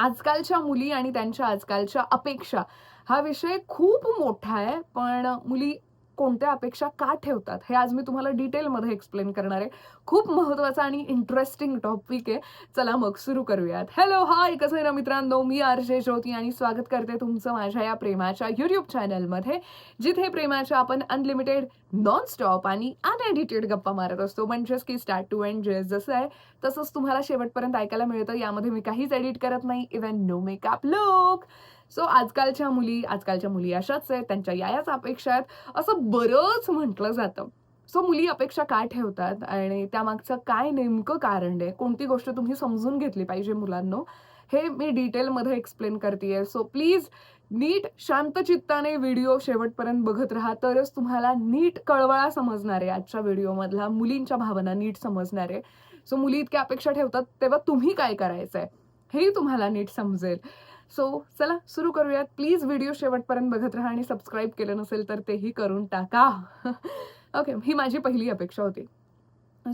आजकालच्या मुली आणि त्यांच्या आजकालच्या अपेक्षा हा विषय खूप मोठा आहे पण मुली कोणत्या अपेक्षा का ठेवतात? हे आज मी तुम्हाला डिटेलमध्ये एक्सप्लेन करणार आहे. खूप महत्त्वाचा आणि इंटरेस्टिंग टॉपिक आहे. चला मग सुरू करूयात. हॅलो हाय कसं आहे ना मित्रांनो? मी आरजे ज्योती आणि स्वागत करते तुमचं माझ्या या प्रेमाच्या युट्यूब चॅनलमध्ये जिथे प्रेमाच्या आपण अनलिमिटेड नॉन स्टॉप आणि अनएडिटेड गप्पा मारत असतो. म्हणजेच की स्टार्ट टू एंड जे जसं आहे तसंच तुम्हाला शेवटपर्यंत ऐकायला मिळतं. यामध्ये मी काहीच एडिट करत नाही. Even no makeup look so आजकालच्या मुली आजकालच्या मुली अशाच आहेत त्यांच्या या याच अपेक्षा आहेत असं बरंच म्हटलं जातं. सो मुली अपेक्षा काय ठेवतात आणि त्यामागचं काय नेमकं कारण आहे? कोणती गोष्ट तुम्ही समजून घेतली पाहिजे मुलांनो? हे मी डिटेलमध्ये एक्सप्लेन करते सो प्लीज नीट शांत चित्ताने व्हिडिओ शेवटपर्यंत बघत राहा. तरच तुम्हाला नीट कळवळा समजणार आहे आजच्या व्हिडिओमधला मुलींच्या भावना नीट समजणार आहे. सो मुली इतक्या अपेक्षा ठेवतात तेव्हा तुम्ही काय करायचं आहे हेही तुम्हाला नीट समजेल. सो चला सुरू करूयात. प्लीज व्हिडिओ शेवटपर्यंत बघत राहा आणि सबस्क्राईब केलं नसेल तर तेही करून टाका. ओके ही माझी पहिली अपेक्षा होती.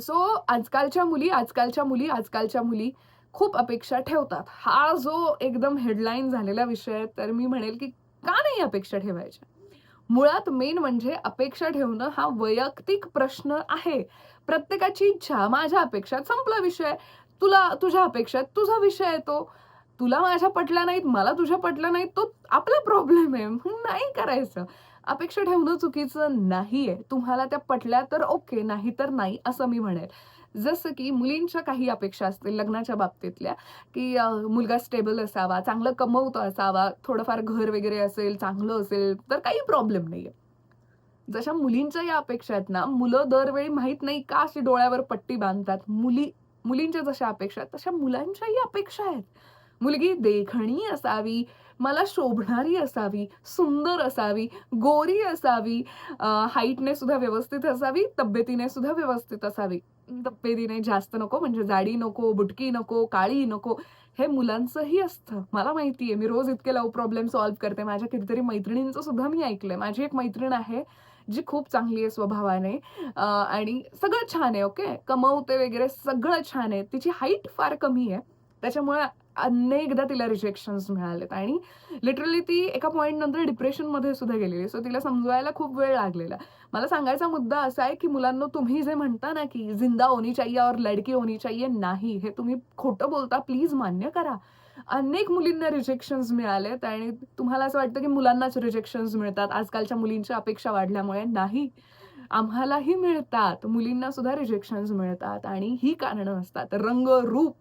सो आजकालच्या मुली आजकालच्या मुली आजकालच्या मुली खूप अपेक्षा ठेवतात. हा जो एकदम हेडलाईन झालेला विषय आहे तर मी म्हणेल की का नाही अपेक्षा ठेवायच्या? मुळात मेन म्हणजे अपेक्षा ठेवणं हा वैयक्तिक प्रश्न आहे. प्रत्येकाची इच्छा माझ्या अपेक्षात संपला विषय. तुला तुझ्या अपेक्षात तुझा विषय येतो. तुला माझ्या पटल्या नाहीत मला तुझ्या पटल्या नाहीत तो आपला प्रॉब्लेम आहे. नाही करायचं. अपेक्षा ठेवणं चुकीचं नाहीये. तुम्हाला त्या पटल्या तर ओके नाही तर नाही असं मी म्हणेल. जसं की मुलींच्या काही अपेक्षा असतील लग्नाच्या बाबतीतल्या की मुलगा स्टेबल असावा चांगलं कमवतो असावा थोडंफार घर वगैरे असेल चांगलं असेल तर काही प्रॉब्लेम नाहीये. जशा मुलींच्या या अपेक्षा आहेत ना मुलं दरवेळी माहीत नाही का अशी डोळ्यावर पट्टी बांधतात. मुली मुलींच्या जशा अपेक्षा आहेत तशा मुलांच्याही अपेक्षा आहेत. मुलगी देखणी असावी मला शोभणारी असावी सुंदर असावी गोरी असावी हाईटने सुद्धा व्यवस्थित असावी तब्येतीने सुद्धा व्यवस्थित असावी. तब्येतीने जास्त नको म्हणजे जाडी नको बुटकी नको काळी नको हे मुलांचंही असतं. मला माहिती आहे मी रोज इतके लव प्रॉब्लेम सॉल्व्ह करते. माझ्या कितीतरी मैत्रिणींचं सुद्धा मी ऐकलंय. माझी एक मैत्रीण आहे जी खूप चांगली आहे स्वभावाने आणि सगळं छान आहे ओके? कमवते वगैरे सगळं छान आहे. तिची हाईट फार कमी आहे. त्याच्यामुळे अनेकदा तिला रिजेक्शन्स मिळालेत. आणि लिटरली ती एका पॉईंट नंतर डिप्रेशनमध्ये सुद्धा गेलेली सो तिला समजवायला खूप वेळ लागलेला. मला सांगायचा मुद्दा असा आहे की मुलांना तुम्ही जे म्हणता ना की जिंदा होनी चाहिए और लडकी होनी चाहिए नाही. हे तुम्ही खोटं बोलता प्लीज मान्य करा. अनेक मुलींना रिजेक्शन्स मिळालेत आणि तुम्हाला असं वाटतं की मुलांनाच रिजेक्शन्स मिळतात. आजकालच्या मुलींच्या अपेक्षा वाढल्यामुळे नाही. आम्हालाही मिळतात. मुलींना सुद्धा रिजेक्शन्स मिळतात आणि ही कारणं असतात. रंग रूप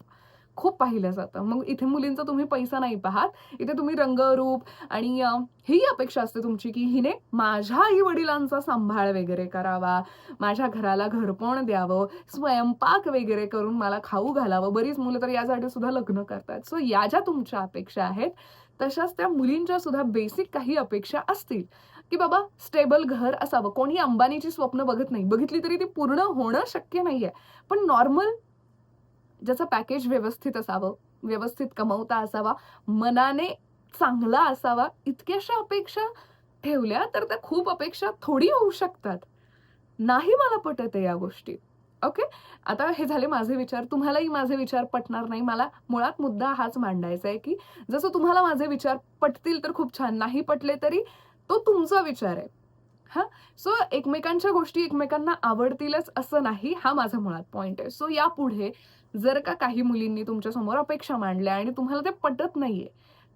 खूप पाहिलं जातं. मग इथे मुलींचा तुम्ही पैसा नाही पाहात. इथे तुम्ही रंगरूप आणि ही अपेक्षा असते तुमची की हिने माझ्या आई वडिलांचा सांभाळ वगैरे करावा माझ्या घराला घरपण द्यावं स्वयंपाक वगैरे करून मला खाऊ घालावं. बरीच मुलं तर यासाठी सुद्धा लग्न करतात. सो या ज्या तुमच्या अपेक्षा आहेत तशाच त्या मुलींच्या सुद्धा बेसिक काही अपेक्षा असतील. की बाबा स्टेबल घर असावं. कोणी अंबानीची स्वप्न बघत नाही. बघितली तरी ती पूर्ण होणं शक्य नाहीये. पण नॉर्मल ज्याचं पॅकेज व्यवस्थित असावं व्यवस्थित कमवता असावा मनाने चांगला असावा इतक्याशा अपेक्षा ठेवल्या तर त्या खूप अपेक्षा थोडी होऊ शकतात. नाही मला पटत आहे या गोष्टी. ओके आता हे झाले माझे विचार. तुम्हालाही माझे विचार पटणार नाही. मला मुळात मुद्दा हाच मांडायचा आहे की जसं तुम्हाला माझे विचार पटतील तर खूप छान. नाही पटले तरी तो तुमचा विचार आहे. हां? सो एकमेकांच्या गोष्टी एकमेकांना आवडतीलच असं नाही. हा माझा मुळात पॉईंट आहे. सो यापुढे जर का काही मुलींनी तुमच्यासमोर अपेक्षा मांडल्या आणि तुम्हाला ते पटत नाहीये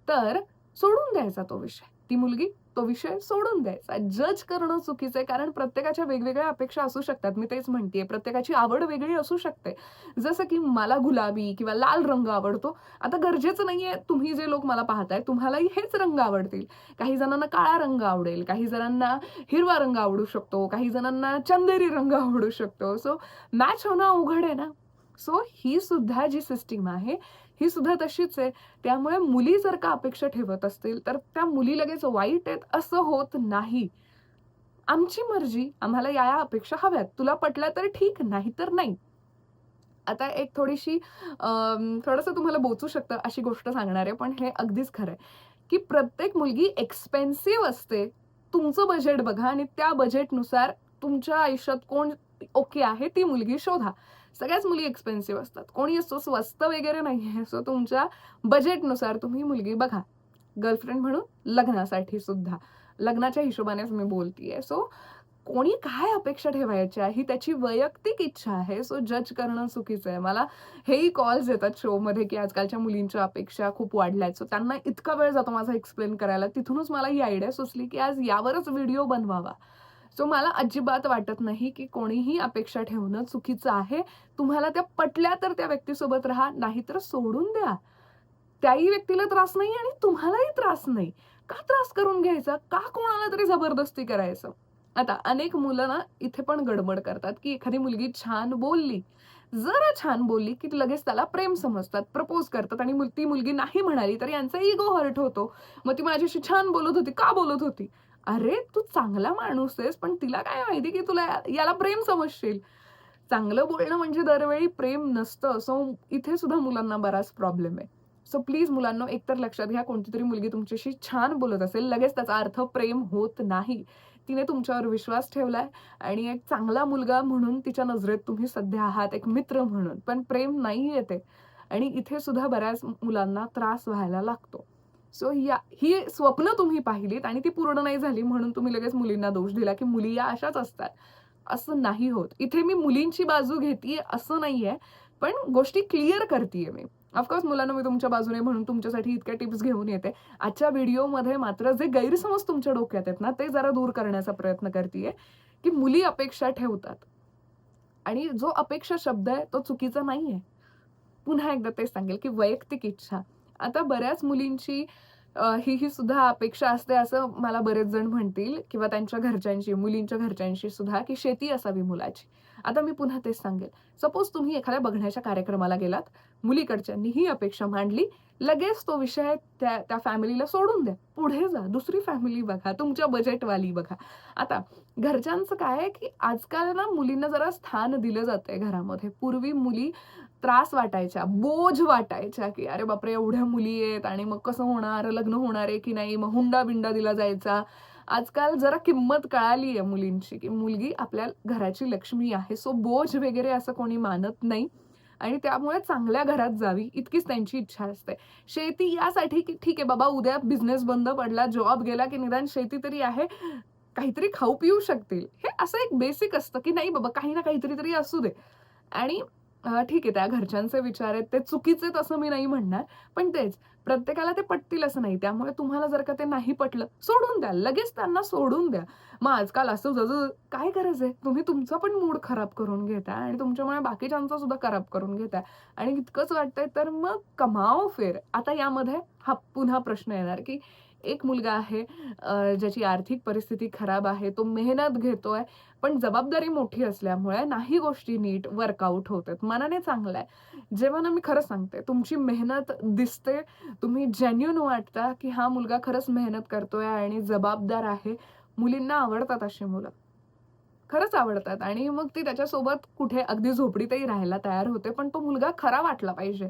तर सोडून द्यायचा तो विषय. ती मुलगी तो विषय सोडून द्यायचा. जज करणं चुकीचं आहे कारण प्रत्येकाच्या वेगवेगळ्या अपेक्षा असू शकतात. मी तेच म्हणतेय प्रत्येकाची आवड वेगळी असू शकते. जसं की मला गुलाबी किंवा लाल रंग आवडतो. आता गरजेचं नाहीये तुम्ही जे लोक मला पाहताय तुम्हालाही हेच रंग आवडतील. काही जणांना काळा रंग आवडेल काही जणांना हिरवा रंग आवडू शकतो काही जणांना चंदेरी रंग आवडू शकतो. सो मॅच होणं अवघड आहे ना? सो ही सुद्धा जी सिस्टीम आहे ही सुद्धा तशीच आहे. त्यामुळे मुली जर का अपेक्षा ठेवत असतील तर त्या मुली लगेच वाईट आहेत असं होत नाही. आमची मर्जी आम्हाला या या अपेक्षा हव्यात. तुला पटल्या तर ठीक नाही तर नाही. आता एक थोडीशी थोडंसं तुम्हाला बोचू शकतं अशी गोष्ट सांगणार आहे पण हे अगदीच खरं आहे. की प्रत्येक मुलगी एक्सपेन्सिव्ह असते. तुमचं बजेट बघा आणि त्या बजेटनुसार तुमच्या आयुष्यात कोण ओके आहे ती मुलगी शोधा. सगळ्याच मुली एक्सपेन्सिव्ह असतात. कोणी असतो स्वस्त वगैरे नाही आहे सो तुमच्या बजेटनुसार तुम्ही मुलगी बघा. गर्लफ्रेंड म्हणून लग्नासाठी सुद्धा. लग्नाच्या हिशोबानेच मी बोलतीये. सो कोणी काय अपेक्षा ठेवायची आहे ही त्याची वैयक्तिक इच्छा आहे. सो जज करणं चुकीचं आहे. मला हेही कॉल्स येतात शोमध्ये की आजकालच्या मुलींच्या अपेक्षा खूप वाढल्यात. सो त्यांना इतका वेळ जातो माझा एक्सप्लेन करायला. तिथूनच मला ही आयडिया सुचली की आज यावरच व्हिडिओ बनवावा. सो मला अजिबात वाटत नाही की कोणीही अपेक्षा ठेवणं चुकीचं आहे. तुम्हाला त्या पटल्या तर त्या व्यक्तीसोबत राहा नाहीतर सोडून द्या. त्याही व्यक्तीला त्रास नाही आणि तुम्हालाही त्रास नाही. का त्रास करून घ्यायचा? का कोणाला तरी जबरदस्ती करायचं? आता अनेक मुलं ना इथे पण गडबड करतात की एखादी मुलगी छान बोलली. जरा छान बोलली की लगेच त्याला प्रेम समजतात प्रपोज करतात आणि ती मुलगी नाही म्हणाली तर यांचा इगो हर्ट होतो. मग ती माझ्याशी छान बोलत होती. का बोलत होती? अरे तू चांगला माणूस आहेस पण तिला काय माहिती की तुला याला प्रेम समजशील. चांगलं बोलणं म्हणजे दरवेळी प्रेम नसतं सो इथे सुद्धा मुलांना बराच प्रॉब्लेम आहे. सो प्लीज मुलांना एकतर लक्षात घ्या कोणती तरी मुलगी तुमच्याशी छान बोलत असेल लगेच त्याचा अर्थ प्रेम होत नाही. तिने तुमच्यावर विश्वास ठेवलाय आणि एक चांगला मुलगा म्हणून तिच्या नजरेत तुम्ही सध्या आहात एक मित्र म्हणून. पण प्रेम नाही येते आणि इथे सुद्धा बऱ्याच मुलांना त्रास व्हायला लागतो. सो या ही स्वप्न तुम्ही पाहिलीत आणि ती पूर्ण नाही झाली म्हणून तुम्ही लगेच मुलींना दोष दिला की मुली या अशाच असतात. असं नाही होत. इथे मी मुलींची बाजू घेते असं नाहीये पण गोष्टी क्लिअर करते मी. ऑफकोर्स मुलांना मी तुमच्या बाजूने म्हणून तुमच्यासाठी इतक्या टिप्स घेऊन येते. आजच्या व्हिडिओमध्ये मात्र जे गैरसमज तुमच्या डोक्यात आहेत ना ते जरा दूर करण्याचा प्रयत्न करतीये की मुली अपेक्षा ठेवतात. आणि जो अपेक्षा शब्द आहे तो चुकीचा नाहीये. पुन्हा एकदा तेच सांगेल की वैयक्तिक इच्छा. आता बऱ्याच मुलींची ही ही सुद्धा अपेक्षा असते असं मला बरेच जण म्हणतील किंवा त्यांच्या घरच्यांशी मुलींच्या घरच्यांशी सुद्धा की शेती असावी मुलाची. आता मी पुन्हा तेच सांगेल. सपोज तुम्ही एखाद्या बघण्याच्या कार्यक्रमाला गेलात मुलीकडच्यांनी ही अपेक्षा मांडली लगेच तो विषय त्या त्या फॅमिलीला सोडून द्या. पुढे जा दुसरी फॅमिली बघा तुमच्या बजेटवाली बघा. आता घरच्यांचं काय आहे की आजकाल ना मुलींना जरा स्थान दिलं जातंय घरामध्ये. पूर्वी मुली त्रास वाटायच्या बोज वाटायच्या की अरे बापरे एवढ्या मुली आहेत आणि मग कसं होणार लग्न होणार आहे की नाही मग हुंडा बिंडा दिला जायचा. आजकाल जरा किंमत कळाली आहे मुलींची की मुलगी आपल्या घराची लक्ष्मी आहे सो बोज वगैरे असं कोणी मानत नाही आणि त्यामुळे चांगल्या घरात जावी इतकीच त्यांची इच्छा असते. शेती यासाठी की ठीक आहे बाबा उद्या बिझनेस बंद पडला जॉब गेला की निदान शेती तरी आहे काहीतरी खाऊ पिऊ शकतील. हे असं एक बेसिक असतं की नाही बाबा काही ना काहीतरी तरी असू दे. आणि ठीक आहे त्या घरच्यांचे विचार आहेत ते चुकीचे तसं असं मी नाही म्हणणार. पण तेच प्रत्येकाला ते पटतील असं नाही. त्यामुळे तुम्हाला जर का ते नाही पटलं सोडून द्या. लगेच त्यांना सोडून द्या. मग आजकाल असं जसं काय गरज आहे? तुम्ही तुमचा पण मूड खराब करून घेता आणि तुमच्यामुळे बाकीच्यांचा सुद्धा खराब करून घेता. आणि इतकंच वाटतंय तर मग कमाव फेर. आता यामध्ये हा पुन्हा प्रश्न येणार की एक मुलगा आहे ज्याची आर्थिक परिस्थिती खराब आहे तो मेहनत घेतोय पण जबाबदारी मोठी असल्यामुळे नाही गोष्टी नीट वर्कआउट होत आहेत. मनाने चांगलं आहे. जेव्हा ना मी खरं सांगते तुमची मेहनत दिसते तुम्ही जेन्युन वाटता की हा मुलगा खरंच मेहनत करतोय आणि जबाबदार आहे. मुलींना आवडतात अशी मुलं. खरंच आवडतात. आणि मग ती त्याच्यासोबत कुठे अगदी झोपडीतही राहायला तयार होते पण तो मुलगा खरा वाटला पाहिजे.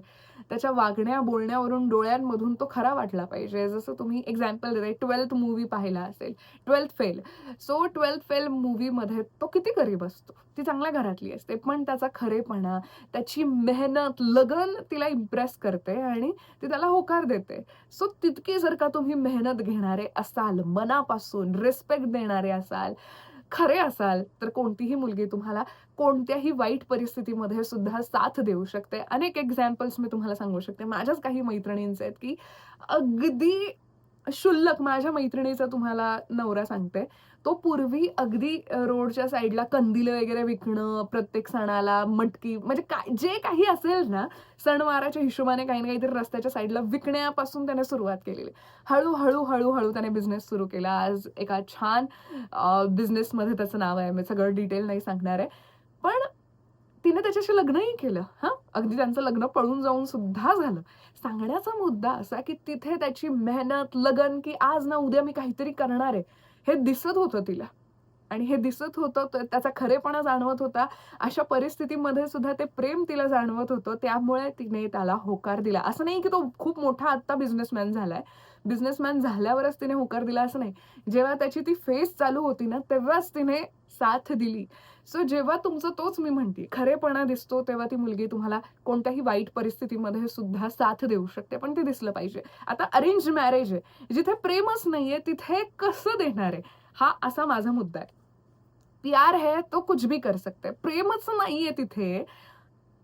त्याच्या वागण्या बोलण्यावरून डोळ्यांमधून तो खरा वाटला पाहिजे. जसं तुम्ही एक्झाम्पल देते ट्वेल्थ मूवी पाहिला असेल twelfth fail so twelfth fail मूवीमध्ये तो किती गरीब असतो? ती चांगल्या घरातली असते पण त्याचा खरेपणा त्याची मेहनत लगन तिला इम्प्रेस करते आणि ती त्याला होकार देते. सो तितकी जर का तुम्ही मेहनत घेणारे असाल मनापासून रिस्पेक्ट देणारे असाल खरे असाल तर कोणतीही मुलगी तुम्हाला कोणत्याही वाईट परिस्थितीमध्ये सुद्धा साथ देऊ शकते. अनेक एक्झाम्पल्स मी तुम्हाला सांगू शकते. माझ्याच काही मैत्रिणींचे आहेत की अगदी शुल्लक माझ्या मैत्रिणीचा तुम्हाला नवरा सांगते. तो पूर्वी अगदी रोडच्या साईडला कंदील वगैरे विकणं प्रत्येक सणाला मटकी म्हणजे काय जे काही असेल ना सणवाराच्या हिशोबाने काही ना काहीतरी रस्त्याच्या साईडला विकण्यापासून त्याने सुरुवात केलेली. हळूहळू हळूहळू त्याने बिझनेस सुरू केला. आज एका छान बिझनेसमध्ये त्याचं नाव आहे. मी सगळं डिटेल नाही सांगणार आहे. पण तिने त्याच्याशी लग्नही केलं. हां? अगदी त्यांचं लग्न पळून जाऊन सुद्धा झालं. सांगण्याचा मुद्दा असा की तिथे त्याची मेहनत लगन की आज ना उद्या मी काहीतरी करणार आहे हे दिसत होतं तिला. आणि हे दिसत होतं तर त्याचा खरेपणा जाणवत होता. अशा परिस्थितीमध्ये सुद्धा ते प्रेम तिला जाणवत होतं. त्यामुळे तिने त्याला होकार दिला. असं नाही की तो खूप मोठा आत्ता बिझनेसमॅन झालाय. बिझनेसमॅन झाल्यावरच तिने होकार दिला असं नाही. जेव्हा त्याची ती फेस चालू होती ना तेव्हाच तिने साथ दिली. सो जेव्हा तुमचं तोच मी म्हणते खरेपणा दिसतो तेव्हा ती मुलगी तुम्हाला कोणत्याही वाईट परिस्थितीमध्ये सुद्धा साथ देऊ शकते. पण ते दिसलं पाहिजे. आता अरेंज मॅरेज आहे. जिथे प्रेमच नाहीये तिथे कसं देणार आहे? हा असा माझा मुद्दा आहे. प्यार है तो कुछ भी कर सकते. प्रेमच नाहीये तिथे.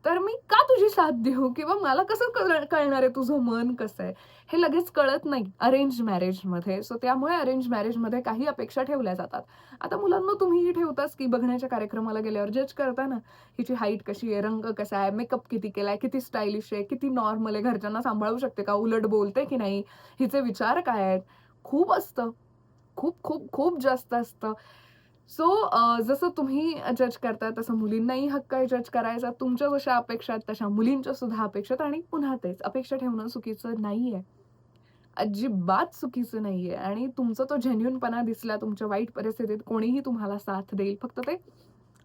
तर मी का तुझी साथ देऊ? किंवा मला कसं कळ- कळणार आहे तुझं मन कसं आहे? हे लगेच कळत नाही अरेंज मॅरेजमध्ये सो त्यामुळे अरेंज मॅरेजमध्ये काही अपेक्षा ठेवल्या जातात. आता मुलांना तुम्हीही ठेवताच की बघण्याच्या कार्यक्रमाला गेल्यावर जज करता ना हिची हाईट कशी आहे रंग कसा आहे मेकअप किती केलाय किती स्टायलिश आहे किती नॉर्मल आहे घरच्यांना सांभाळू शकते का? उलट बोलते की नाही? हिचे विचार काय आहेत? खूप असतं. खूप खूप खूप जास्त असतं. सो जसं तुम्ही जज करता तसं मुलींनाही हक्क आहे जज करायचा. तुमच्या जशा अपेक्षा आहेत तशा मुलींच्या सुद्धा अपेक्षा आहेत आणि पुन्हा तेच. अपेक्षा ठेवणं चुकीचं नाहीये. अजिबात चुकीचं नाहीये. आणि तुमचा तो जेन्युनपणा दिसला तुमच्या वाईट परिस्थितीत कोणीही तुम्हाला साथ देईल. फक्त ते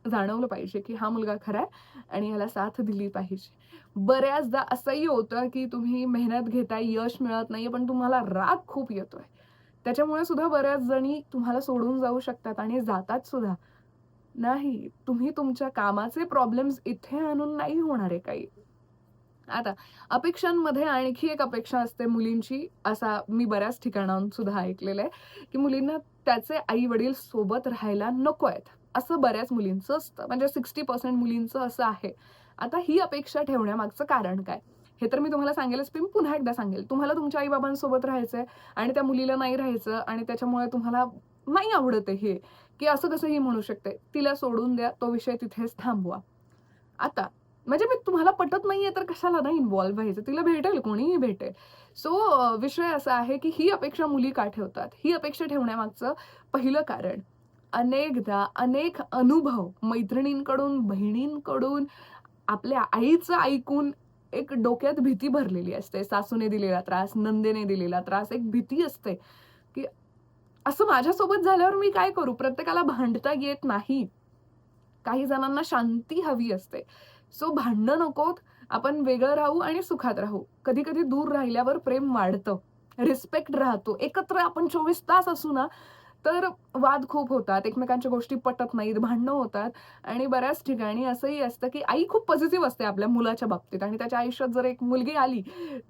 जाणवलं पाहिजे की हा मुलगा खरा आहे आणि याला साथ दिली पाहिजे. बऱ्याचदा असंही होतं की तुम्ही मेहनत घेताय यश मिळत नाहीये पण तुम्हाला राग खूप येतोय. त्याच्यामुळे सुद्धा बऱ्याच जणी तुम्हाला सोडून जाऊ शकतात आणि जातात सुद्धा. नाही तुम्ही तुमच्या कामाचे प्रॉब्लेम्स इथे आणून नाही होणार आहे काही. आता अपेक्षांमध्ये आणखी एक अपेक्षा असते मुलींची असा मी बऱ्याच ठिकाणाहून सुद्धा ऐकलेलं आहे की मुलींना त्याचे आई वडील सोबत राहायला नको आहेत. असं बऱ्याच मुलींचं असतं. म्हणजे सिक्स्टी पर्सेंट मुलींचं असं आहे. आता ही अपेक्षा ठेवण्यामागचं कारण काय? हे तर मी तुम्हाला सांगेलच पण मी पुन्हा एकदा सांगेल. तुम्हाला तुमच्या आईबाबांसोबत राहायचं आहे आणि त्या मुलीला नाही राहायचं आणि त्याच्यामुळे तुम्हाला नाही आवडत आहे हे की असं कसं ही म्हणू शकते. तिला सोडून द्या तो विषय तिथेच थांबवा. आता म्हणजे मी तुम्हाला पटत नाहीये तर कशाला नाही इन्व्हॉल्व्ह व्हायचं? तिला भेटेल कोणीही भेटेल. सो विषय असा आहे की ही अपेक्षा मुली का ठेवतात? ही अपेक्षा ठेवण्यामागचं पहिलं कारण अनेकदा अनेक अनुभव मैत्रिणींकडून बहिणींकडून आपल्या आईचं ऐकून एक डोक्यात भीती भरलेली असते. सासूने दिलेला त्रास नंदेने दिलेला त्रास एक भीती असते की असं माझ्यासोबत झाल्यावर मी काय करू? प्रत्येकाला भांडता येत नाही. काही जणांना शांती हवी असते. सो भांडणं नकोत. आपण वेगळं राहू आणि सुखात राहू. कधी कधी दूर राहिल्यावर प्रेम वाढतं. रिस्पेक्ट राहतो. एकत्र आपण चोवीस तास असू ना तर वाद खूप होतात एकमेकांच्या गोष्टी पटत नाहीत भांडणं होतात आणि बऱ्याच ठिकाणी असंही असतं की आई खूप पॉझिटिव्ह असते आपल्या मुलाच्या बाबतीत आणि त्याच्या आयुष्यात जर एक मुलगी आली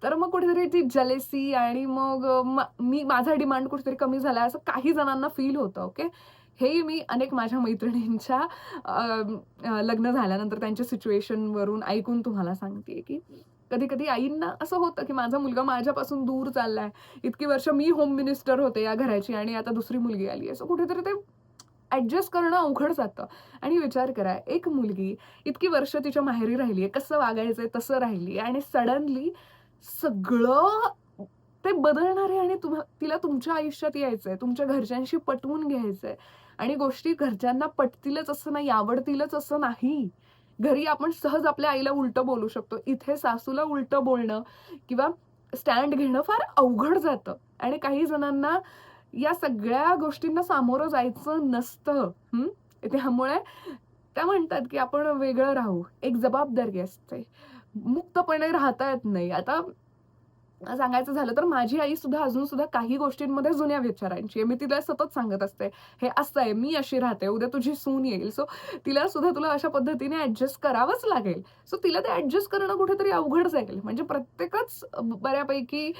तर मग कुठेतरी ती जलेसी आणि मग मी माझा डिमांड कुठेतरी कमी झाला असं काही जणांना फील होतं ओके हे मी अनेक माझ्या मैत्रिणींच्या लग्न झाल्यानंतर त्यांच्या सिच्युएशनवरून ऐकून तुम्हाला सांगते की कधी कधी आईंना असं होतं की माझा मुलगा माझ्यापासून दूर चाललाय. इतकी वर्ष मी होम मिनिस्टर होते या घराची आणि आता दुसरी मुलगी आली असं कुठेतरी ते ॲडजस्ट करणं अवघड जातं. आणि विचार करा एक मुलगी इतकी वर्ष तिच्या माहेरी राहिली आहे कसं वागायचंय तसं राहिली आणि सडनली सगळं ते बदलणार आहे आणि तुम्हा तिला तुमच्या आयुष्यात यायचंय तुमच्या घरच्यांशी पटवून घ्यायचंय. आणि गोष्टी घरच्यांना पटतीलच असं नाही आवडतीलच असं नाही. घरी आपण सहज आपल्या आईला उलटं बोलू शकतो. इथे सासूला उलटं बोलणं किंवा स्टँड घेणं फार अवघड जातं. आणि काही जणांना या सगळ्या गोष्टींना सामोरं जायचं नसतं. त्यामुळे त्या म्हणतात की आपण वेगळं राहू. एक जबाबदारी असते. मुक्तपणे राहता येत नाही. आता सांगायचं झालं तर माझी आई सुद्धा अजून सुद्धा काही गोष्टींमध्ये जुन्या विचारांची आहे. मी तिला सतत सांगत असते हे असं आहे मी अशी राहते उद्या तुझी सून येईल. सो तिला सुद्धा तुला अशा पद्धतीने ऍडजस्ट करावंच लागेल. सो तिला ते ऍडजस्ट करणं कुठेतरी अवघड जाईल. म्हणजे प्रत्येकच बऱ्यापैकी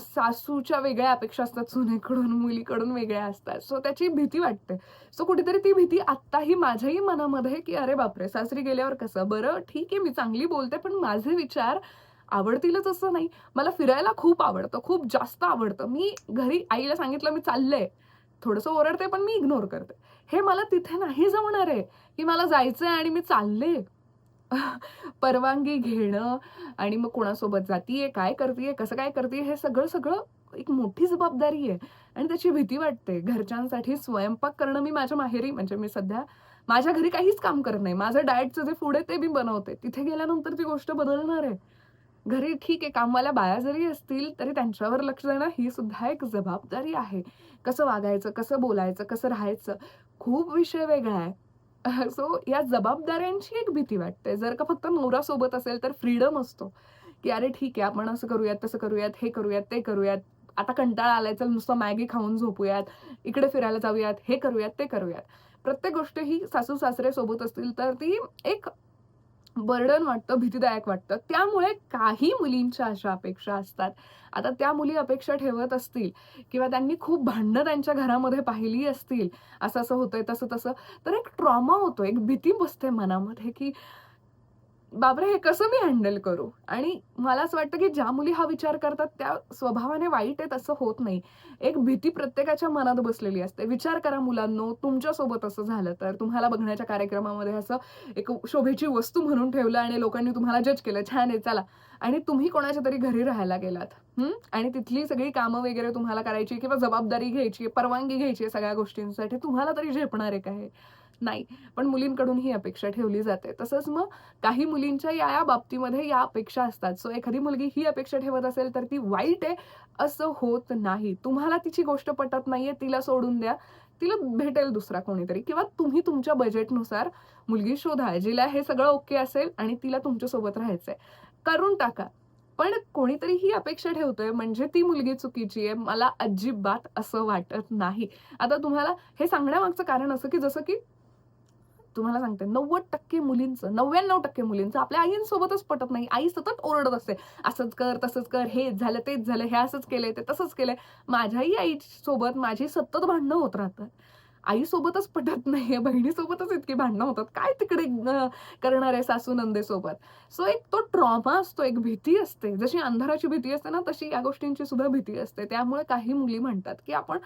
सासूच्या वेगळ्या अपेक्षा असतात सुनेकडून मुलीकडून वेगळ्या असतात. सो त्याची भीती वाटते. सो कुठेतरी ती भीती आत्ताही माझ्याही मनामध्ये की अरे बापरे सासरी गेल्यावर कसं? बरं ठीक आहे मी चांगली बोलते पण माझे विचार आवडतीलच असं नाही. मला फिरायला खूप आवडतं खूप जास्त आवडतं. मी घरी आईला सांगितलं मी चाललंय. थोडंसं ओरडते पण मी इग्नोर करते. हे मला तिथे नाही जमणार आहे की मला जायचंय आणि मी चालले. परवानगी घेणं आणि मग कोणासोबत जातीये काय करतीये कसं काय करतीये हे सगळं सगळं एक मोठी जबाबदारी आहे. आणि त्याची भीती वाटते. घरच्यांसाठी स्वयंपाक करणं मी माझ्या माहेरी म्हणजे मी सध्या माझ्या घरी काहीच काम करत नाही. माझं डाएटचं जे फूड आहे ते मी बनवते. तिथे गेल्यानंतर ती गोष्ट बदलणार आहे. घरी ठीक आहे कामवाल्या बाया जरी असतील तरी त्यांच्यावर लक्ष देणं ही सुद्धा एक जबाबदारी आहे. कसं वागायचं कसं बोलायचं कसं राहायचं खूप विषय वेगळा आहे. सो या जबाबदाऱ्यांची एक भीती वाटते. जर का फक्त नवरा सोबत असेल तर फ्रीडम असतो. की अरे ठीक आहे आपण असं करूयात तसं करूयात हे करूयात ते करूयात. आता कंटाळा आलाय चल नुसतं मॅगी खाऊन झोपूयात. इकडे फिरायला जाऊयात हे करूयात ते करूयात. प्रत्येक गोष्ट ही सासू सासरे सोबत असतील तर ती एक बर्डन वाटतं भीतीदायक वाटतं. त्यामुळे काही मुलींच्या अशा अपेक्षा असतात. आता त्या मुली अपेक्षा ठेवत असतील किंवा त्यांनी खूप भांडणं त्यांच्या घरामध्ये पाहिली असतील असं असं होतंय तसं तसं तर एक ट्रॉमा होतो एक भीती बसते मनामध्ये की बाबरे हे कसं मी हँडल करू? आणि मला असं वाटतं की ज्या मुली हा विचार करतात त्या स्वभावाने वाईट आहेत असं होत नाही. एक भीती प्रत्येकाच्या मनात बसलेली असते. विचार करा मुलांनो तुमच्यासोबत असं झालं तर. तुम्हाला बघण्याच्या कार्यक्रमामध्ये असं एक शोभेची वस्तू म्हणून ठेवलं आणि लोकांनी तुम्हाला जज केलं छान आहे चला. आणि तुम्ही कोणाच्या तरी घरी राहायला गेलात आणि तिथली सगळी कामं वगैरे तुम्हाला करायची किंवा जबाबदारी घ्यायची परवानगी घ्यायची सगळ्या गोष्टींसाठी तुम्हाला तरी झेपणार आहे काय नाही. पण मुलींकडून ही अपेक्षा ठेवली जाते. तसंच मग काही मुलींच्या या या बाबतीमध्ये या अपेक्षा असतात. सो एखादी मुलगी ही अपेक्षा ठेवत असेल तर ती वाईट आहे असं होत नाही. तुम्हाला तिची गोष्ट पटत नाहीये तिला सोडून द्या. तिला भेटेल दुसरा कोणीतरी. किंवा तुम्ही तुमच्या बजेटनुसार मुलगी शोधा जिला हे सगळं ओके असेल आणि तिला तुमच्यासोबत राहायचंय. करून टाका. पण कोणीतरी ही अपेक्षा ठेवतोय म्हणजे ती मुलगी चुकीची आहे मला अजिबात असं वाटत नाही. आता तुम्हाला हे सांगण्यामागचं कारण असं की जसं की तुम्हाला सांगते नव्वद टक्के मुलींचं नव्याण्णव टक्के मुलींचं आपल्या आईंसोबतच पटत नाही. आई सतत ओरडत असते असंच कर तसंच कर हेच झालं तेच झालं हे असंच केलंय ते तसंच केलंय. माझ्याही आई सोबत माझी सतत भांडणं होत राहतात. आईसोबतच पटत नाहीये बहिणीसोबतच इतकी भांडणं होतात. काय तिकडे करणार आहे सासू नंदेसोबत? सो एक तो ट्रॉमा असतो एक भीती असते. जशी अंधाराची भीती असते ना तशी या गोष्टींची सुद्धा भीती असते. त्यामुळे काही मुली म्हणतात की आपण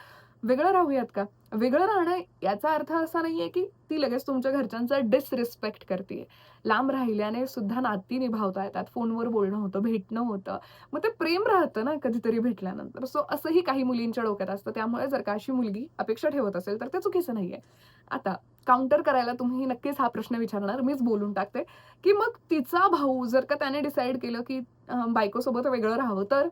वेगळं राहूयात का? वेगळं राहणं याचा अर्थ असा नाही आहे की ती लगेच तुमच्या घरच्यांचा डिसरिस्पेक्ट करते लांब राहिल्याने सुद्धा नाती निभावता येतात. फोनवर बोलणं होतं भेटणं होतं. मग ते प्रेम राहतं ना कधीतरी भेटल्यानंतर. सो असंही काही मुलींच्या डोक्यात असतं. त्यामुळे जर का अशी मुलगी अपेक्षा ठेवत असेल तर ते चुकीचं नाही आहे आता काउंटर करायला तुम्ही नक्कीच हा प्रश्न विचारणार. मीच बोलून टाकते. की मग तिचा भाऊ जर का त्याने डिसाईड केलं की बायकोसोबत वेगळं राहावं तर?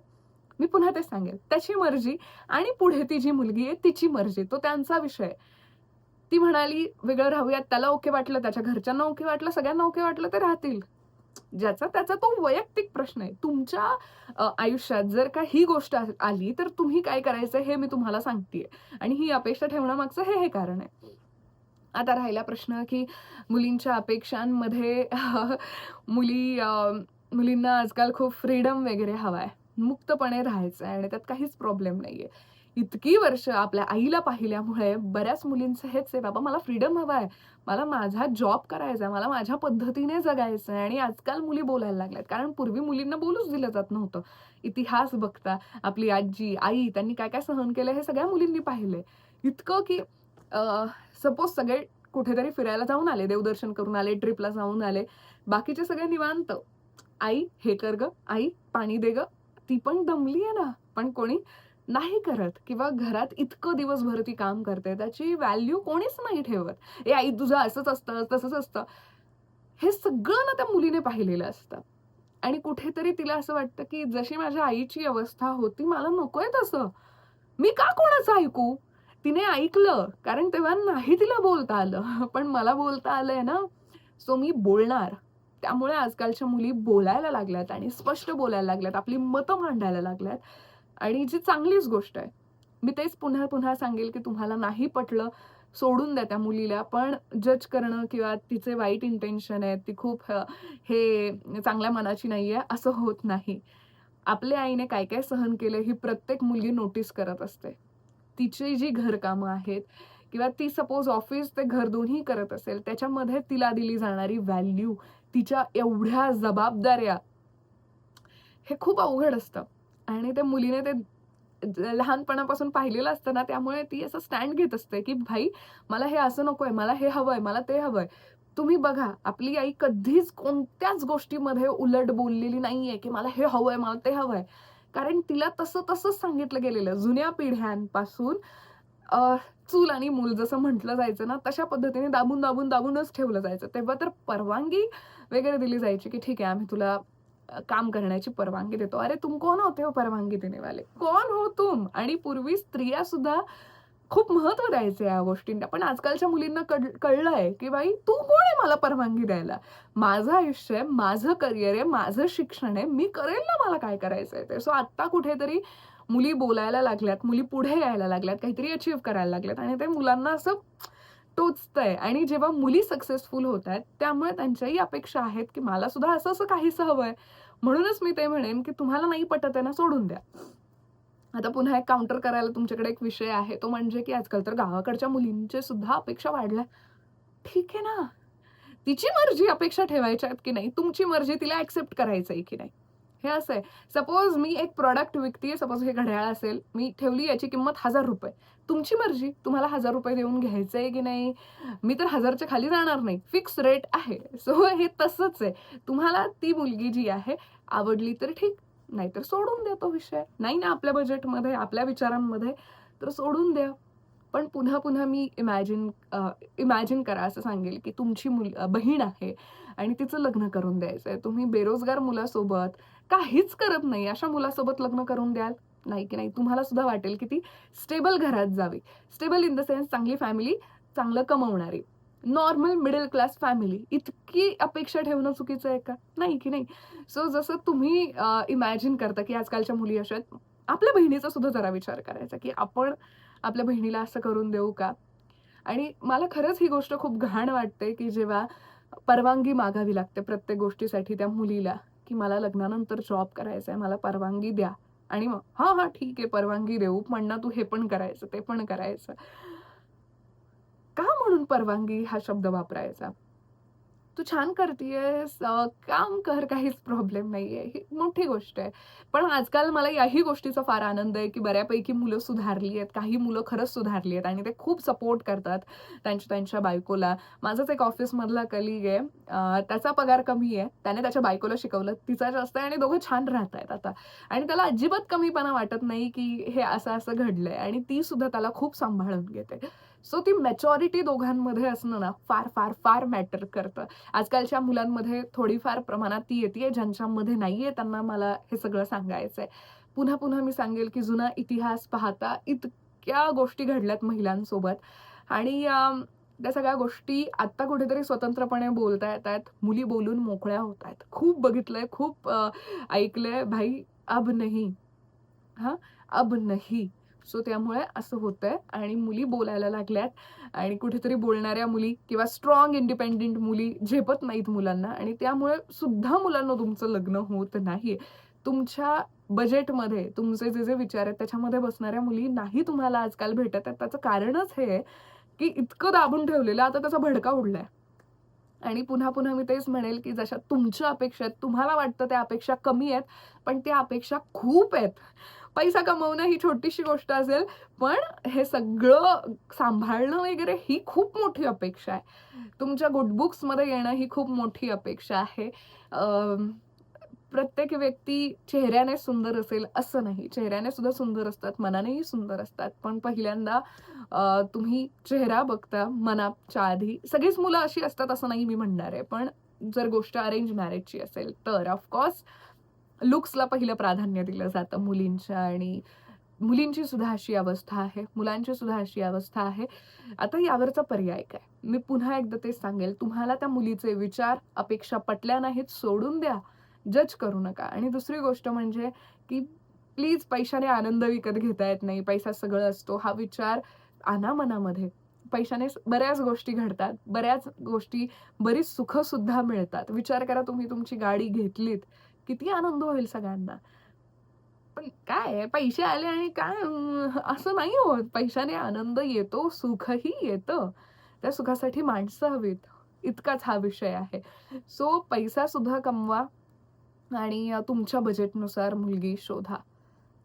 मी पुन्हा ते सांगेल. त्याची मर्जी आणि पुढे ती जी मुलगी आहे तिची मर्जी. तो त्यांचा विषय ती म्हणाली वेगळं राहूयात. त्याला ओके वाटलं त्याच्या घरच्यांना ओके वाटलं सगळ्यांना ओके वाटलं ते राहतील. ज्याचा त्याचा तो वैयक्तिक प्रश्न आहे. तुमच्या आयुष्यात जर का ही गोष्ट आ- आली तर तुम्ही काय करायचं हे मी तुम्हाला सांगतेय. आणि ही अपेक्षा ठेवण्यामागचं हे हे कारण आहे. आता राहिला प्रश्न की मुलींच्या अपेक्षांमध्ये मुली मुलींना आजकाल खूप फ्रीडम वगैरे हवा आहे. मुक्तपणे राहायचं आहे आणि त्यात काहीच प्रॉब्लेम नाहीये. इतकी वर्ष आपल्या आईला पाहिल्यामुळे बऱ्याच मुलींचं हेच आहे बाबा मला फ्रीडम हवाय. मला माझा जॉब करायचा आहे मला माझ्या पद्धतीने जगायचं आहे आणि आजकाल मुली बोलायला लागल्यात. कारण पूर्वी मुलींना बोलूच दिलं जात नव्हतं. इतिहास बघता आपली आजी आई त्यांनी काय काय सहन केलं हे सगळ्या मुलींनी पाहिले इतकं की सपोज सगळे कुठेतरी फिरायला जाऊन आले देवदर्शन करून आले ट्रिपला जाऊन आले. बाकीचे सगळे निवांत. आई हे कर ग. आई पाणी दे ग. ती पण दमली आहे ना. पण कोणी नाही करत किंवा घरात इतकं दिवसभर ती काम करते त्याची व्हॅल्यू कोणीच नाही ठेवत. ए आई तुझं असंच असतं तसंच असतं. हे सगळं ना त्या मुलीने पाहिलेलं असतं. आणि कुठेतरी तिला असं वाटतं की जशी माझ्या आईची अवस्था होती मला नकोय तसं. मी का कोणाचं ऐकू? तिने ऐकलं कारण तेव्हा नाही तिला बोलता आलं. पण मला बोलता आलंय ना सो मी बोलणार. त्यामुळे आजकालच्या मुली बोलायला लागल्यात आणि स्पष्ट बोलायला लागल्यात आपली मतं मांडायला लागल्यात. आणि जी चांगलीच गोष्ट आहे. मी तेच पुन्हा पुन्हा सांगेल की तुम्हाला नाही पटलं सोडून द्या त्या मुलीला. पण जज करणं किंवा तिचे वाईट इंटेन्शन आहेत ती खूप हे चांगल्या मनाची नाही आहे असं होत नाही. आपल्या आईने काय काय सहन केलं ही प्रत्येक मुलगी नोटीस करत असते. तिची जी घरकामं आहेत किंवा ती सपोज ऑफिस ते घर दोन्ही करत असेल त्याच्यामध्ये तिला दिली जाणारी व्हॅल्यू तिच्या एवढ्या जबाबदाऱ्या. हे खूप अवघड असतं. आणि त्या मुलीने ते लहानपणापासून पाहिलेलं असतं ना त्यामुळे ती असं स्टँड घेत असते की भाई मला हे असं नकोय मला हे हवंय मला ते हवंय. तुम्ही बघा आपली आई कधीच कोणत्याच गोष्टीमध्ये उलट बोललेली नाहीये की मला हे हवंय मला ते हवं आहे कारण तिला तसं तसंच सांगितलं गेलेलं. जुन्या पिढ्यांपासून चूल आणि मूल जसं म्हटलं जायचं ना तशा पद्धतीने दाबून दाबून दाबूनच ठेवलं जायचं तेव्हा तर परवानगी वगैरे दिली जायची की ठीक आहे आम्ही तुला काम करण्याची परवानगी देतो. अरे तुम कोण होते हो परवानगी देने वाले? हो तुम? आणि पूर्वी स्त्रिया सुद्धा खूप महत्त्व द्यायचे या गोष्टींना. पण आजकालच्या मुलींना कळ कळलं आहे की बाई तू कोण आहे मला परवानगी द्यायला? माझं आयुष्य आहे, माझं करिअर आहे, माझं शिक्षण आहे. मी करेल ना मला काय करायचं आहे ते. सो आत्ता कुठेतरी मुली बोलायला लागल्यात, मुली पुढे यायला लागल्यात, काहीतरी अचीव्ह करायला लागल्यात आणि ते मुलांना असं टोचतंय आणि जेव्हा मुली सक्सेसफुल होत आहेत त्यामुळे त्यांच्याही अपेक्षा आहेत, की मला सुद्धा असं-असं काहीसं हवंय. म्हणूनच मी ते म्हणेन, की तुम्हाला नाही पटत आहे ना, सोडून द्या. आता पुन्हा एक काउंटर करायला तुमच्याकडे एक विषय आहे. तो म्हणजे की आजकाल तर गावाकडच्या मुलींचे सुद्धा अपेक्षा वाढल्या. ठीक आहे ना. तिची मर्जी अपेक्षा ठेवायच्या आहेत की नाही, तुमची मर्जी तिला ऍक्सेप्ट करायचं आहे की नाही. हे असं आहे. सपोज मी एक प्रॉडक्ट विकतीये, सपोज हे घड्याळ असेल, मी ठेवली याची किंमत ₹1000 तुमची मर्जी. तुम्हाला ₹1000 देऊन घ्यायचं आहे की नाही? मी तर 1000च्या खाली जाणार नाही. फिक्स रेट आहे. सो हे तसंच आहे. तुम्हाला ती मुलगी जी आहे आवडली तर ठीक, नाहीतर सोडून द्या तो विषय. नाही ना आपल्या बजेटमध्ये, आपल्या विचारांमध्ये तर सोडून द्या. पण पुन्हा-पुन्हा मी इमॅजिन इमॅजिन करा असं सांगेल, की तुमची मुल बहीण आहे आणि तिचं लग्न करून द्यायचं आहे तुम्ही बेरोजगार मुलासोबत काहीच करत नाही, अशा मुलासोबत लग्न करून द्याल? नाही की नाही. तुम्हाला सुद्धा वाटेल, की ती स्टेबल घरात जावी. स्टेबल इन द सेन्स चांगली फॅमिली, चांगलं कमवणारी. Normal middle class family. इतकी अपेक्षा ठेवणं चुकीचं आहे का? नाही की नाही. सो जसं तुम्ही इमॅजिन करता, की आजकालच्या मुली अशा आहेत. आपल्या बहिणीचा सुद्धा जरा विचार करायचा, की आपण आपल्या बहिणीला असं करून देऊ का? आणि मला खरंच ही गोष्ट खूप घाण वाटते, की जेव्हा परवानगी मागावी लागते प्रत्येक गोष्टीसाठी त्या मुलीला, की मला लग्नानंतर जॉब करायचा आहे, मला परवानगी द्या. आणि मग हां, हां, ठीक आहे परवानगी देऊ, म्हणणं तू हे पण करायचं, ते पण करायचं. का म्हणून परवानगी हा शब्द वापरायचा? तू छान करतेयस काम कर, काहीच प्रॉब्लेम नाहीये. ही मोठी गोष्ट आहे. पण आजकाल मला याही गोष्टीचा फार आनंद आहे, की बऱ्यापैकी मुलं सुधारली आहेत. काही मुलं खरंच सुधारली आहेत आणि ते खूप सपोर्ट करतात त्यांच्या त्यांच्या बायकोला. माझाच एक ऑफिसमधला कलीग आहे. त्याचा पगार कमी आहे. त्याने त्याच्या बायकोला शिकवलं, तिचा जास्त आहे आणि दोघं छान राहतायत आता. आणि त्याला अजिबात कमीपणा वाटत नाही, की हे असं-असं घडलंय आणि ती सुद्धा त्याला खूप सांभाळून घेते. सो ती मॅच्युरिटी दोघांमध्ये असणं ना फार, फार, फार मॅटर करतं. आजकालच्या मुलांमध्ये थोडीफार प्रमाणात ती येते ज्यांच्यामध्ये नाही आहे त्यांना मला हे सगळं सांगायचं आहे पुन्हा-पुन्हा मी सांगेल, की जुना इतिहास पाहता इतक्या गोष्टी घडल्यात महिलांसोबत. आणि त्या सगळ्या गोष्टी आत्ता कुठेतरी स्वतंत्रपणे बोलता येत आहेत मुली बोलून मोकळ्या होत आहेत खूप बघितलंय, खूप ऐकलंय, भाई अब नाही. हां, अब नाही. सो त्यामुळे असं होतंय. आणि मुली बोलायला लागल्यात. आणि कुठेतरी बोलणाऱ्या मुली किंवा स्ट्रॉंग इंडिपेंडंट मुली झेपत नाहीत मुलांना. आणि त्यामुळे सुद्धा मुलांना तुमचं लग्न होत नाही तुमच्या बजेटमध्ये तुमचे जे, जे विचार आहेत त्याच्यामध्ये बसणाऱ्या मुली नाही तुम्हाला आजकाल भेटत आहेत. त्याचं कारणच हे आहे, की इतकं दाबून ठेवलेलं. आता त्याचा भडका उडलाय. आणि पुन्हा-पुन्हा मी तेच म्हणेल, की जशा तुमच्या अपेक्षा आहेत, तुम्हाला वाटतं त्या अपेक्षा कमी आहेत, पण त्या अपेक्षा खूप आहेत. पैसा कमवणं ही छोटीशी गोष्ट असेल, पण हे सगळं सांभाळणं वगैरे ही खूप मोठी अपेक्षा आहे. तुमच्या गुड बुक्समध्ये येणं ही खूप मोठी अपेक्षा आहे. प्रत्येक व्यक्ती चेहऱ्याने सुंदर असेल असं नाही. चेहऱ्याने सुद्धा सुंदर असतात, मनानेही सुंदर असतात. पण पहिल्यांदा तुम्ही चेहरा बघता मनाच्या आधी. सगळीच मुलं अशी असतात असं नाही मी म्हणणार आहे. पण जर गोष्ट अरेंज मॅरेजची असेल तर ऑफकोर्स लुक्सला पहिलं प्राधान्य दिलं जातं मुलींच्या आणि मुलींची सुद्धा अशी अवस्था आहे. मुलांची सुद्धा अशी अवस्था आहे. आता यावरचा पर्याय काय? मी पुन्हा एकदा ते सांगेल, तुम्हाला त्या मुलीचे विचार, अपेक्षा पटल्या नाहीत, सोडून द्या. जज करू नका. आणि दुसरी गोष्ट म्हणजे, की प्लीज पैशाने आनंद विकत घेता येत नाही. पैसा सगळं असतो हा विचार अनामनामध्ये पैशाने बऱ्याच गोष्टी घडतात. बऱ्याच गोष्टी, बरीच सुखसुद्धा मिळतात. विचार करा तुम्ही तुमची गाडी घेतलीत, किती आनंद होईल सगळ्यांना. पण काय पैसे आले आणि काय असं नाही होत. पैशाने आनंद येतो, सुखही येतं. त्या सुखासाठी माणसं हवीत. इतकाच हा विषय आहे. सो पैसा सुद्धा कमवा आणि तुमच्या बजेटनुसार मुलगी शोधा.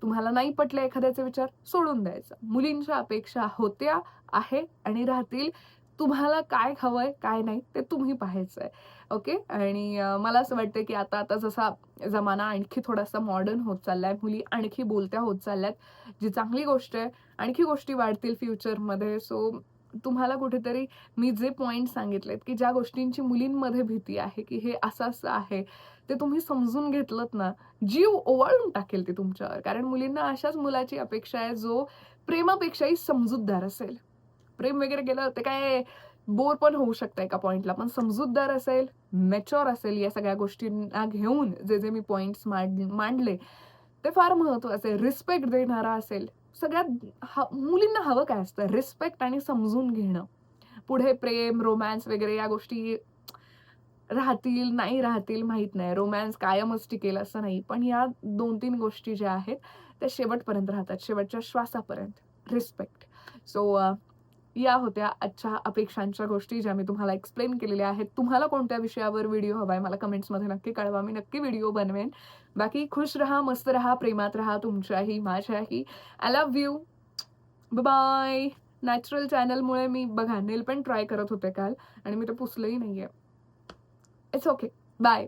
तुम्हाला नाही पटले एखाद्याचे विचार, सोडून द्यायचा मुलींच्या अपेक्षा होत्या, आहे आणि राहतील. तुम्हाला काय हवंय, काय नाही ते तुम्ही पाहायचंय. ओके. आणि मला असं वाटतं, की आता आता जसा जमाना आणखी थोडासा मॉडर्न होत चाललाय, मुली आणखी बोलत्या होत चालल्यात, जी चांगली गोष्ट आहे. आणखी गोष्टी वाढतील फ्युचरमध्ये. सो तुम्हाला कुठेतरी मी जे पॉईंट सांगितलेत की ज्या गोष्टींची मुलींमध्ये भीती आहे की हे असं असं आहे ते तुम्ही समजून घेतलत ना जीव ओवाळून टाकेल ते तुमच्यावर. कारण मुलींना अशाच मुलाची अपेक्षा आहे जो प्रेमापेक्षाही समजूतदार असेल. प्रेम वगैरे गेलं ते काय बोर पण होऊ शकतं एका पॉईंटला पण समजूतदार असेल मॅच्युअर असेल या सगळ्या गोष्टींना घेऊन जे जे मी पॉइंट्स मांडले ते फार महत्त्वाचे रिस्पेक्ट देणारा असेल सगळ्यात ह- मुलींना हवं काय असतं? रिस्पेक्ट आणि समजून घेणं. पुढे प्रेम रोमॅन्स वगैरे या गोष्टी राहतील नाही राहतील माहीत नाही. रोमॅन्स कायमच टिकेल असं नाही. पण या दोन तीन गोष्टी ज्या आहेत त्या शेवटपर्यंत राहतात. शेवटच्या श्वासापर्यंत. रिस्पेक्ट सो या होत्या आजच्या अपेक्षांच्या गोष्टी ज्या मी तुम्हाला एक्सप्लेन केलेल्या आहेत. तुम्हाला कोणत्या विषयावर व्हिडिओ हवा आहे मला कमेंट्समध्ये नक्की कळवा. मी नक्की व्हिडिओ बनवेन. बाकी खुश रहा मस्त रहा प्रेमात रहा तुमच्याही माझ्याही. I love you by natural चॅनलमुळे मी बघा नेल पण ट्राय करत होते काल आणि मी ते पुसलंही नाहीये. It's okay bye